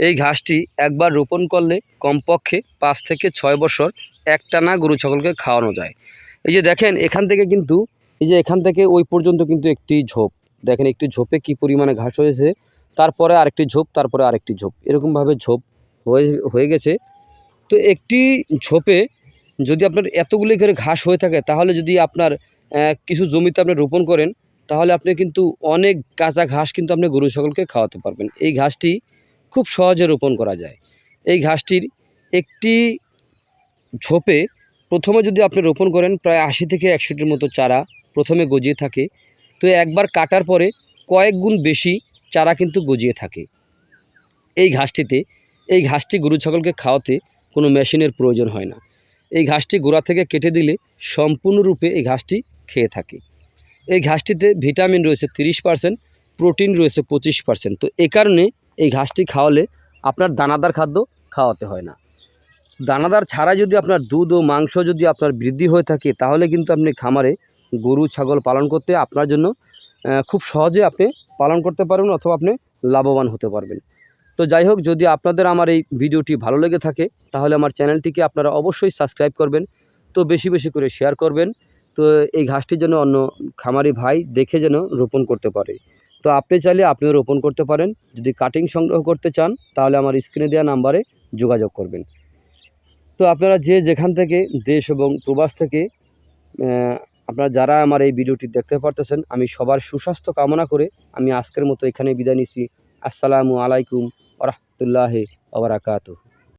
এই ঘাসটি একবার রোপণ করলে কমপক্ষে পাঁচ থেকে ছয় বছর একটানা গরু ছাগলকে খাওয়ানো যায়। এই যে দেখেন, এখান থেকে কিন্তু, এই যে এখান থেকে ওই পর্যন্ত কিন্তু একটি ঝোপ। দেখেন একটি ঝোপে কি পরিমাণে ঘাস হয়েছে, তারপরে আরেকটি ঝোপ, তারপরে আরেকটি ঝোপ। এরকমভাবে ঝোপ হয়ে হয়ে গেছে। তো একটি ঝোপে যদি আপনার এতগুলি করে ঘাস হয়ে থাকে, তাহলে যদি আপনার কিছু জমিতে আপনি রোপণ করেন, তাহলে আপনি কিন্তু অনেক কাঁচা ঘাস কিন্তু আপনি গরু ছাগলকে খাওয়াতে পারবেন। এই ঘাসটি খুব সহজে রোপণ করা যায়। এই ঘাসটির একটি ঝোপে প্রথমে যদি আপনি রোপণ করেন, প্রায় আশি থেকে একশোটির মতো চারা প্রথমে গজিয়ে থাকে। তো একবার কাটার পরে কয়েক গুণ বেশি চারা কিন্তু গজিয়ে থাকে। এই ঘাসটিতে, এই ঘাসটি গরু ছাগলকে খাওয়াতে কোনো মেশিনের প্রয়োজন হয় না। এই ঘাসটি গোড়া থেকে কেটে দিলে সম্পূর্ণরূপে এই ঘাসটি খেয়ে থাকে। এই ঘাসটিতে ভিটামিন রয়েছে তিরিশ পার্সেন্ট, প্রোটিন রয়েছে পঁচিশ পার্সেন্ট। তো এ কারণে এই ঘাসটি খাওয়ালে আপনার দানাদার খাদ্য খাওয়াতে হয় না। দানাদার ছাড়া যদি আপনার দুধ ও মাংস যদি আপনার বৃদ্ধি হয়ে থাকে, তাহলে কিন্তু আপনি খামারে গরু, ছাগল পালন করতে আপনার জন্য খুব সহজে আপনি পালন করতে পারবেন অথবা আপনি লাভবান হতে পারবেন। তো যাই হোক, যদি আপনাদের আমার এই ভিডিওটি ভালো লেগে থাকে, তাহলে আমার চ্যানেলটিকে আপনারা অবশ্যই সাবস্ক্রাইব করবেন, তো বেশি বেশি করে শেয়ার করবেন, তো এই ঘাসটি যেন অন্য খামারি ভাই দেখে যেন রোপণ করতে পারে। তো আপনি চাইলে আপনিও রোপণ করতে পারেন। যদি কাটিং সংগ্রহ করতে চান, তাহলে আমার স্ক্রিনে দেওয়া নাম্বারে যোগাযোগ করবেন। তো আপনারা যে যেখান থেকে দেশ এবং প্রবাস থেকে আপনারা যারা আমার এই ভিডিওটি দেখতে পারতেছেন, আমি সবার সুস্বাস্থ্য কামনা করে আমি আজকের মতো এখানে বিদায় নিচ্ছি। আসসালামু আলাইকুম রহমতুল্লাহ ওবরাকাতুহ